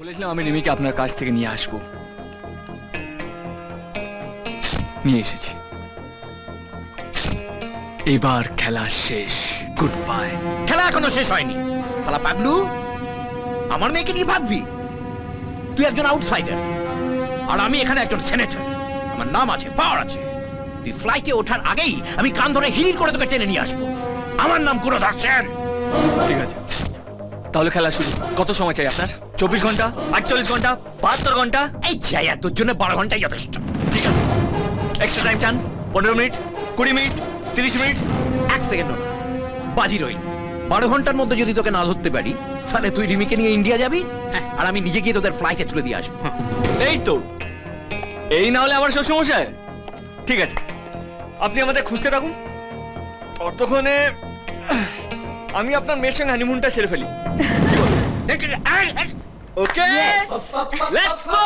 বলেছিলাম আমি রিমিকে আপনার কাছ থেকে নিয়ে আসব। নিয়ে এসেছি। এবার খেলা শেষ। গুড বাই খেলা এখনও শেষ হয়নি। সালা পাগলু আমার মেয়েকে নিয়ে ভাববি? তুই একজন আউটসাইডার আর আমি এখানে একজন সেনেটর আমার নাম আছে পাওয়ার আছে। তুই ফ্লাইটে ওঠার আগেই আমি কান ধরে হিরির করে তোকে টেনে নিয়ে আসব। আমার নাম গুণধর সেন ঠিক আছে। তাহলে খেলা শুরু। কত সময় চাই আপনার? চব্বিশ ঘণ্টা আটচল্লিশ ঘণ্টা বাহাত্তর ঘণ্টা? এই ছায়া তোর জন্য বারো ঘন্টাই যথেষ্ট। ঠিক আছে। এক্সট্রা টাইম চান? পনেরো মিনিট কুড়ি মিনিট তিরিশ মিনিট? এক সেকেন্ড না। বাজি রইল। বারো ঘণ্টার মধ্যে যদি তোকে না ধরতে পারি তাহলে তুই রিমিকে নিয়ে ইন্ডিয়া যাবি হ্যাঁ, আর আমি নিজে গিয়ে তোদের ফ্লাইটে তুলে দিয়ে আসব। এই তো। এই না হলে আমার শ্বশুরমশাই? ঠিক আছে। আপনি আমাদের খুঁজতে থাকুন। ততক্ষণে আমি আপনার মেয়ের সঙ্গে হানিমুনটা সেরে ফেলি। Okay let's go